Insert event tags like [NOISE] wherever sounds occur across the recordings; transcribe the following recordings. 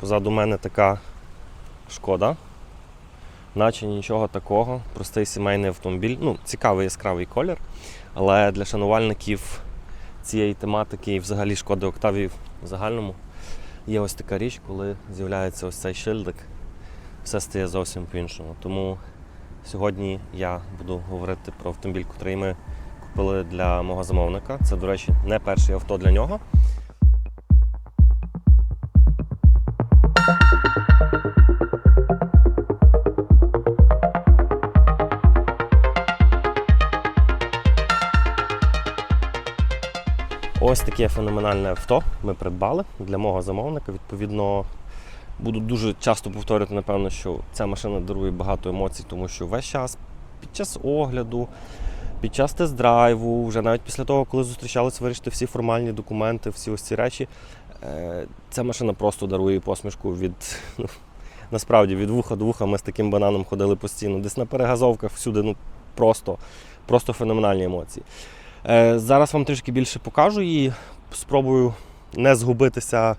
Позаду мене така шкода. Наче нічого такого. Простий сімейний автомобіль. Ну, цікавий яскравий колір. Але для шанувальників цієї тематики і взагалі шкоди Октавії в загальному є ось така річ, коли з'являється ось цей шильдик, все стає зовсім по-іншому. Тому сьогодні я буду говорити про автомобіль, який ми купили для мого замовника. Це, до речі, не перше авто для нього. Таке феноменальне авто ми придбали для мого замовника. Відповідно, буду дуже часто повторювати, напевно, що ця машина дарує багато емоцій, тому що весь час під час огляду, під час тест-драйву, вже навіть після того, коли зустрічалися вирішити всі формальні документи, всі ось ці речі, е, ця машина просто дарує посмішку від. ну, Насправді від вуха до вуха ми з таким бананом ходили постійно. Десь на перегазовках всюди, ну просто, просто феноменальні емоції. Е, Зараз вам трішки більше покажу і спробую не згубитися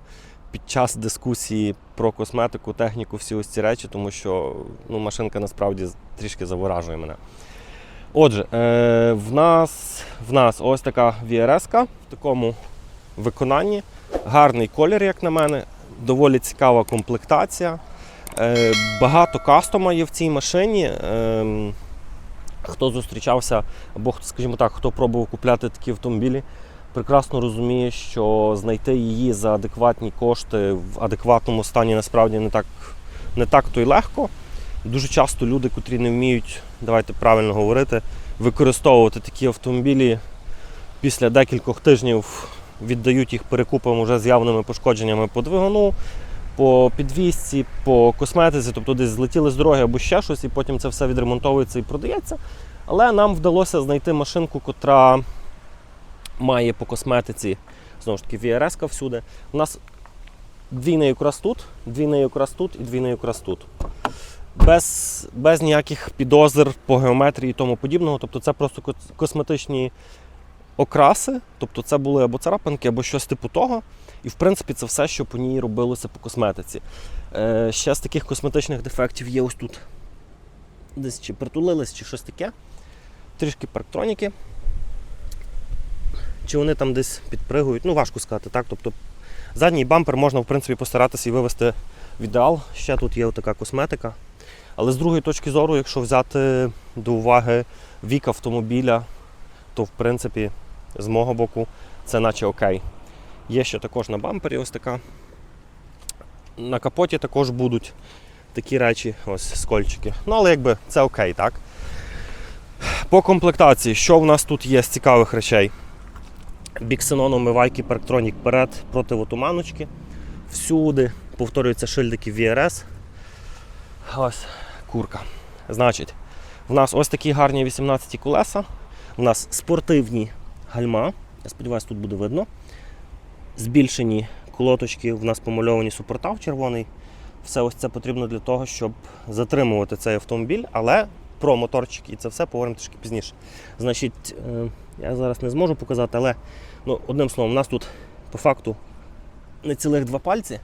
під час дискусії про косметику, техніку, всі ось ці речі, тому що ну, машинка насправді трішки заворажує мене. Отже, е, в, нас, в нас ось така VRS в такому виконанні. Гарний колір, як на мене, доволі цікава комплектація. Е, багато кастома є в цій машині. Хто зустрічався, або скажімо так, хто пробував купляти такі автомобілі, прекрасно розуміє, що знайти її за адекватні кошти в адекватному стані насправді не так, не так то й легко. Дуже часто люди, котрі не вміють, давайте правильно говорити, використовувати такі автомобілі після декількох тижнів віддають їх перекупам уже з явними пошкодженнями по двигуну, по підвісці, по косметиці, тобто десь злетіли з дороги або ще щось, і потім це все відремонтовується і продається. Але нам вдалося знайти машинку, котра має по косметиці знову ж таки VRS всюди. У нас двійний якраз тут, двійний якраз тут і двійний якраз тут. Без, без ніяких підозр по геометрії і тому подібного. Тобто це просто косметичні окраси, тобто це були або царапинки, або щось типу того. І в принципі це все, що по ній робилося по косметиці. Е, ще з таких косметичних дефектів є ось тут. Десь чи притулились, чи щось таке. Трішки парктроніки. Чи вони там десь підпригують, ну важко сказати, так. Тобто задній бампер можна в принципі постаратися і вивести в ідеал. Ще тут є така косметика. Але з другої точки зору, якщо взяти до уваги вік автомобіля, то в принципі з мого боку це наче окей. Є ще також на бампері ось така. На капоті також будуть такі речі, ось скольчики. Ну, але якби це окей, так? По комплектації, що в нас тут є з цікавих речей? Біксенон омивайки Parktronix перед противотуманочки. Всюди повторюються шильдики VRS. Ось курка. Значить, в нас ось такі гарні 18 колеса. У нас спортивні гальма. Я сподіваюся, тут буде видно. Збільшені колоточки, в нас помальовані супортав червоний. Все ось це потрібно для того, щоб затримувати цей автомобіль, але про моторчик і це все поговоримо трішки пізніше. Значить, е, я зараз не зможу показати, але ну, одним словом, у нас тут по факту не цілих два пальці.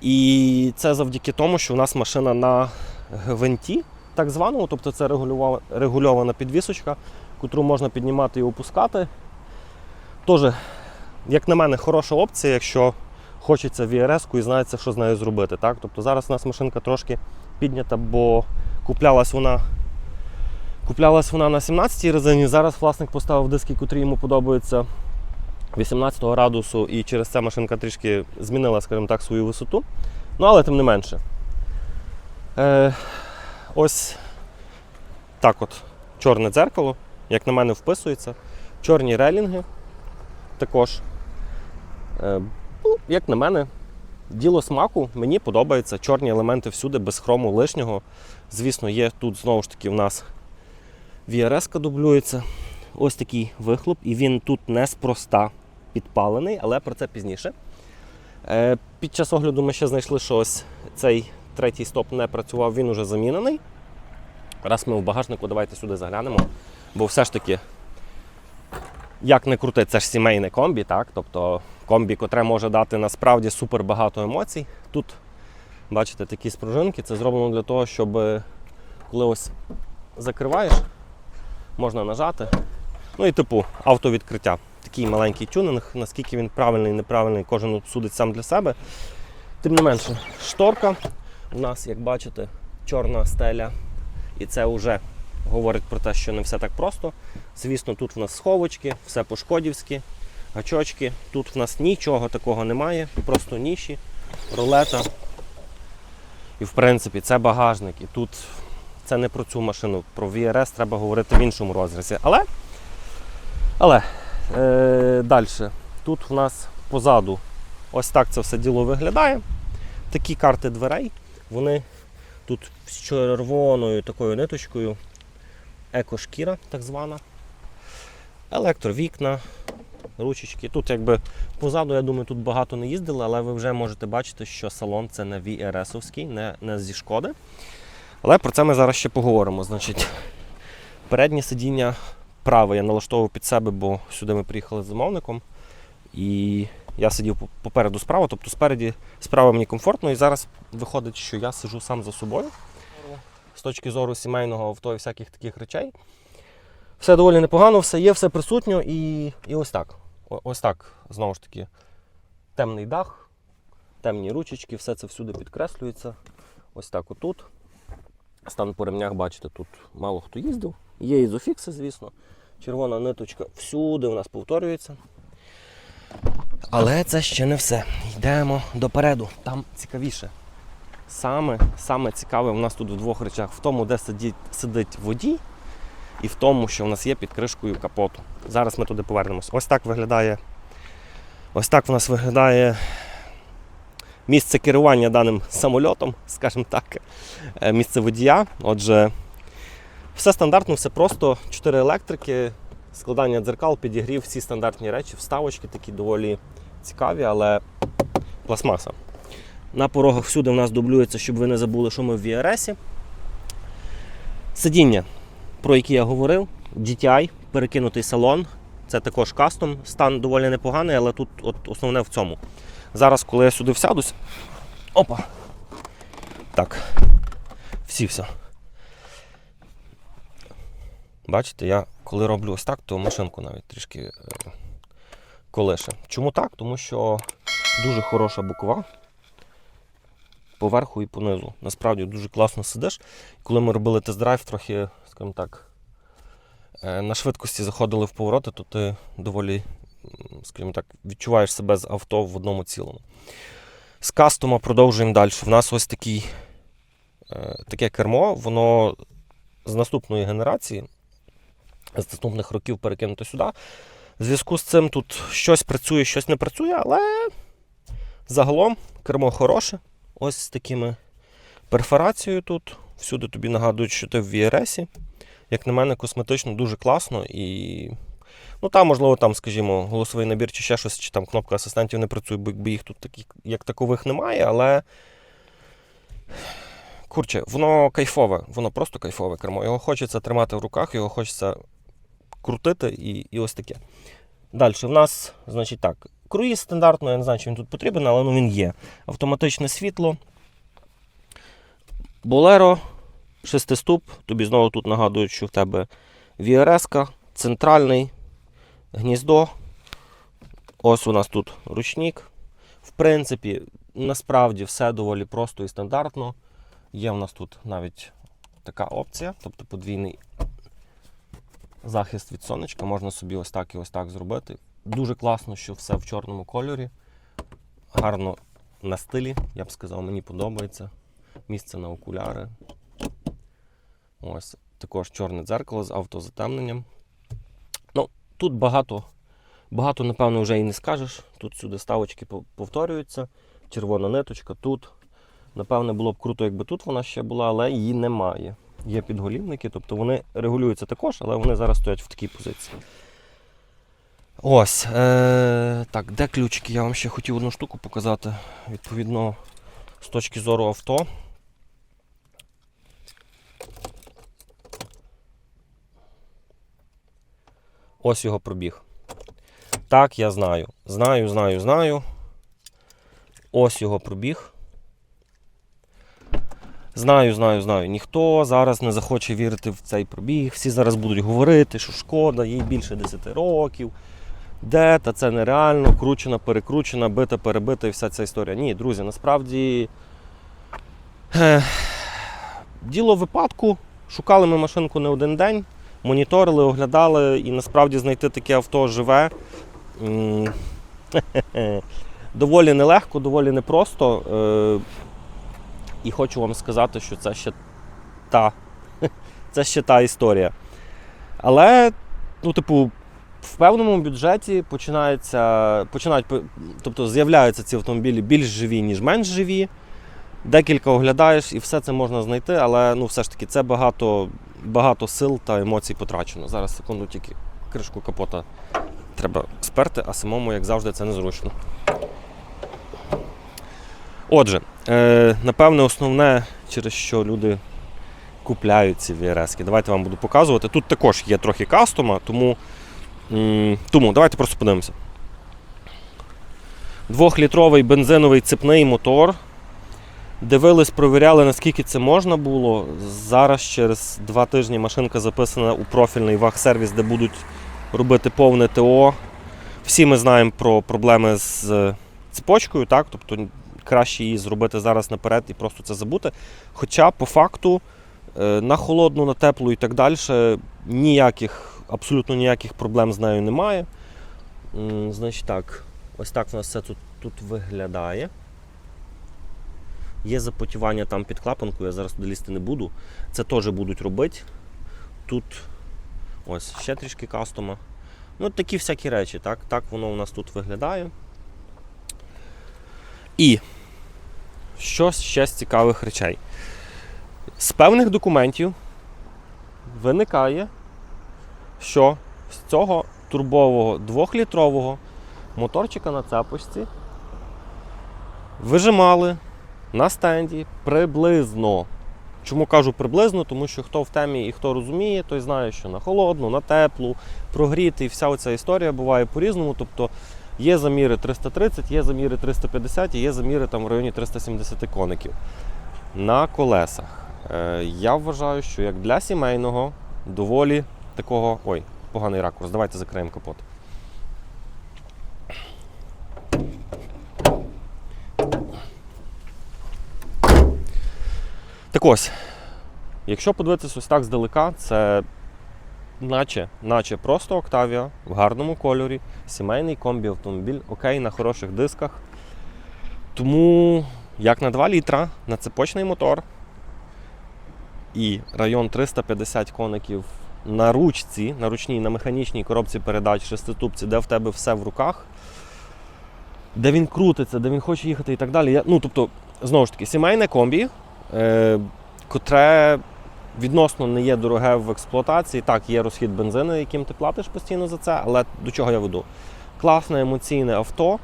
І це завдяки тому, що у нас машина на гвинті, так званому, тобто це регульована підвісочка, котру можна піднімати і опускати. Теж, як на мене, хороша опція, якщо хочеться VRS-ку і знається, що з нею зробити. Так? Тобто зараз у нас машинка трошки піднята, бо куплялась вона. Куплялась вона на 17-й резині. Зараз власник поставив диски, котрі йому подобаються 18 градусу, і через це машинка трішки змінила, скажімо так, свою висоту. Ну, але тим не менше. Е, ось так от чорне дзеркало, як на мене, вписується. Чорні релінги також. Е, ну, як на мене, діло смаку, мені подобається. Чорні елементи всюди, без хрому лишнього. Звісно, є тут знову ж таки в нас VRS дублюється. Ось такий вихлоп, і він тут неспроста підпалений, але про це пізніше. Е, Під час огляду ми ще знайшли, що ось цей третій стоп не працював, він уже замінений. Раз ми в багажнику, давайте сюди заглянемо. Бо все ж таки, як не крути, це ж сімейне комбі, так? Тобто комбі, котре може дати насправді супер багато емоцій. Тут Бачите, такі спружинки. Це зроблено для того, щоб е, коли ось закриваєш, можна нажати. Ну і типу автовідкриття. Такий маленький тюнинг, наскільки він правильний, і неправильний, кожен судить сам для себе. Тим не менше, шторка у нас, як бачите, чорна стеля. І це вже говорить про те, що не все так просто. Звісно, тут в нас сховочки, все по-шкодівськи, гачочки. Тут в нас нічого такого немає, просто ніші, рулета. І в принципі це багажник. І тут це не про цю машину, про VRS треба говорити в іншому розрізі. Але, але е, далі. Тут в нас позаду ось так це все діло виглядає. Такі карти дверей, вони тут з червоною такою ниточкою, екошкіра, так звана. Електровікна, ручечки. Тут якби позаду, я думаю, тут багато не їздили, але ви вже можете бачити, що салон це не VRS-овський, не, не зі шкоди. Але про це ми зараз ще поговоримо. Значить, переднє сидіння праве я налаштовував під себе, бо сюди ми приїхали з замовником. І я сидів попереду справа, тобто спереді справа мені комфортно, і зараз виходить, що я сижу сам за собою. З точки зору сімейного авто і всяких таких речей. Все доволі непогано, все є, все присутньо і, і ось так. Ось так, знову ж таки, темний дах, темні ручечки, все це всюди підкреслюється. Ось так отут. Стан по ремнях, бачите, тут мало хто їздив. Є ізофікси, звісно. Червона ниточка всюди у нас повторюється. Але це ще не все. Йдемо допереду. Там цікавіше. Саме, саме цікаве у нас тут в двох речах: в тому, де сидить, сидить водій, і в тому, що в нас є під кришкою капоту. Зараз ми туди повернемось. Ось так виглядає. Ось так в нас виглядає місце керування даним самольотом, [LAUGHS] скажімо так, Е, місце водія. Отже, все стандартно, все просто. Чотири електрики, складання дзеркал, підігрів, всі стандартні речі, вставочки такі доволі цікаві, але пластмаса. На порогах всюди в нас дублюється, щоб ви не забули, що ми в VRS. Сидіння, про які я говорив, GTI, перекинутий салон. Це також кастом. Стан доволі непоганий, але тут от основне в цьому. Зараз, коли я сюди всядусь. Опа! Так. Всівся. Бачите, я коли роблю ось так, то машинку навіть трішки е, колише. Чому так? Тому що дуже хороша буква поверху і понизу. Насправді дуже класно сидиш. Коли ми робили тест-драйв, трохи, скажімо так, е, на швидкості заходили в повороти, то ти доволі, скажімо так, відчуваєш себе з авто в одному цілому. З кастома продовжуємо далі. В нас ось такий, е, таке кермо, воно з наступної генерації, з наступних років перекинуто сюди. В зв'язку з цим тут щось працює, щось не працює, але загалом кермо хороше. Ось з такими перфорацією тут. Всюди тобі нагадують, що ти в VRS. Як на мене, косметично дуже класно і. Ну там, можливо, там, скажімо, голосовий набір чи ще щось, чи там кнопка асистентів не працює, бо їх тут таких, як такових немає, але. Курче, воно кайфове, воно просто кайфове кермо. Його хочеться тримати в руках, його хочеться крутити і, і ось таке. Далі в нас, значить так, круїз стандартно, я не знаю, чи він тут потрібен, але ну, він є. Автоматичне світло. Болеро, шестиступ. Тобі знову тут нагадують, що в тебе VRS, центральний гніздо. Ось у нас тут ручник. В принципі, насправді все доволі просто і стандартно. Є в нас тут навіть така опція, тобто подвійний захист від сонечка. Можна собі ось так і ось так зробити. Дуже класно, що все в чорному кольорі. Гарно на стилі, я б сказав, мені подобається. Місце на окуляри. Ось також чорне дзеркало з автозатемненням. Ну, тут багато, багато, напевно, вже і не скажеш. Тут сюди ставочки повторюються. Червона ниточка тут. Напевне, було б круто, якби тут вона ще була, але її немає. Є підголівники, тобто вони регулюються також, але вони зараз стоять в такій позиції. Ось. Е- так, де ключики? Я вам ще хотів одну штуку показати. Відповідно, з точки зору авто. Ось його пробіг. Так, я знаю. Знаю, знаю, знаю. Ось його пробіг. Знаю, знаю, знаю. Ніхто зараз не захоче вірити в цей пробіг. Всі зараз будуть говорити, що шкода, їй більше 10 років. Де та це нереально, кручена, перекручена, бита, перебита і вся ця історія. Ні, друзі, насправді. е, Діло випадку. Шукали ми машинку не один день, моніторили, оглядали, і насправді знайти таке авто живе. [LAUGHS] Доволі нелегко, доволі непросто. Е, І хочу вам сказати, що це ще та, [LAUGHS] це ще та історія. Але, ну, типу, в певному бюджеті починається, починають, тобто з'являються ці автомобілі більш живі, ніж менш живі. Декілька оглядаєш і все це можна знайти, але ну, все ж таки це багато, багато сил та емоцій потрачено. Зараз секунду тільки кришку капота треба сперти, а самому, як завжди, це незручно. Отже, е, напевне, основне, через що люди купляють ці VRS. Давайте вам буду показувати. Тут також є трохи кастома, тому, тому давайте просто подивимося. Двохлітровий бензиновий цепний мотор. Дивились, провіряли, наскільки це можна було. Зараз через два тижні машинка записана у профільний ваг-сервіс, де будуть робити повне ТО. Всі ми знаємо про проблеми з е, цепочкою, так? тобто краще її зробити зараз наперед і просто це забути. Хоча по факту е, на холодну, на теплу і так далі ніяких, абсолютно ніяких проблем з нею немає. Значить так, ось так у нас все тут, тут виглядає. Є запотівання там під клапанкою, я зараз туди лізти не буду. Це теж будуть робити. Тут ось ще трішки кастома. Ну, такі всякі речі, так? Так воно у нас тут виглядає. І що ще з цікавих речей? З певних документів виникає, що з цього турбового 2-літрового моторчика на цепочці вижимали на стенді приблизно. Чому кажу приблизно? Тому що хто в темі і хто розуміє, той знає, що на холодну, на теплу, прогріти, і вся оця історія буває по-різному. Тобто є заміри 330, є заміри 350 і є заміри там в районі 370 коників на колесах. Е, я вважаю, що як для сімейного доволі такого. Ой, поганий ракурс. Давайте закриємо капот. Так ось, якщо подивитися ось так здалека, це наче, наче просто Octavia в гарному кольорі, сімейний комбі-автомобіль, окей, на хороших дисках. Тому як на 2 літра на цепочний мотор і район 350 коників на ручці, на ручній, на механічній коробці передач шестиступці, де в тебе все в руках, де він крутиться, де він хоче їхати і так далі. Я, ну, тобто, знову ж таки, сімейне комбі, е, котре відносно не є дороге в експлуатації. Так, є розхід бензину, яким ти платиш постійно за це, але до чого я веду? Класне емоційне авто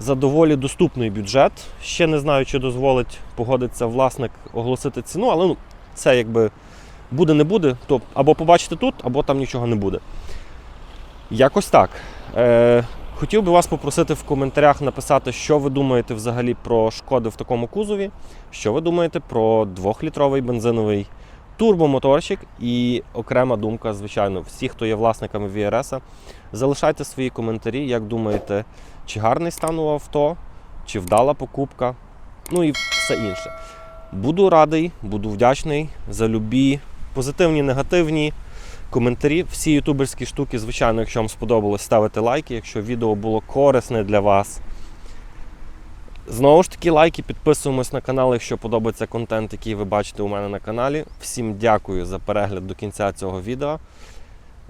за доволі доступний бюджет. Ще не знаю, чи дозволить погодитися власник оголосити ціну, але ну, це якби буде не буде, то або побачите тут, або там нічого не буде. Якось так. Е, хотів би вас попросити в коментарях написати, що ви думаєте взагалі про шкоди в такому кузові, що ви думаєте про 2-літровий бензиновий турбомоторчик і окрема думка, звичайно, всі, хто є власниками VRS. Залишайте свої коментарі, як думаєте, чи гарний стан у авто, чи вдала покупка, ну і все інше. Буду радий, буду вдячний за любі позитивні, негативні коментарі. Всі ютуберські штуки, звичайно, якщо вам сподобалось, ставите лайки, якщо відео було корисне для вас. Знову ж таки, лайки, підписуємось на канал, якщо подобається контент, який ви бачите у мене на каналі. Всім дякую за перегляд до кінця цього відео.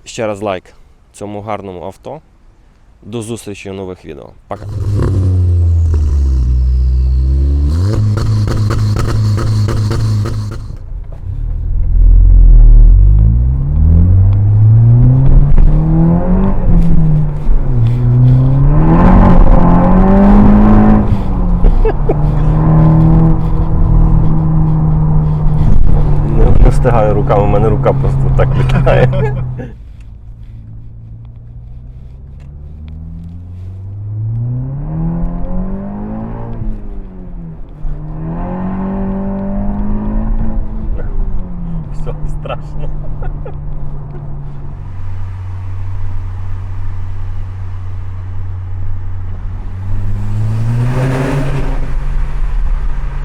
Ще раз лайк цьому гарному авто. До зустрічі у нових відео. Пока. Встигаю руками, у мене рука просто так літає.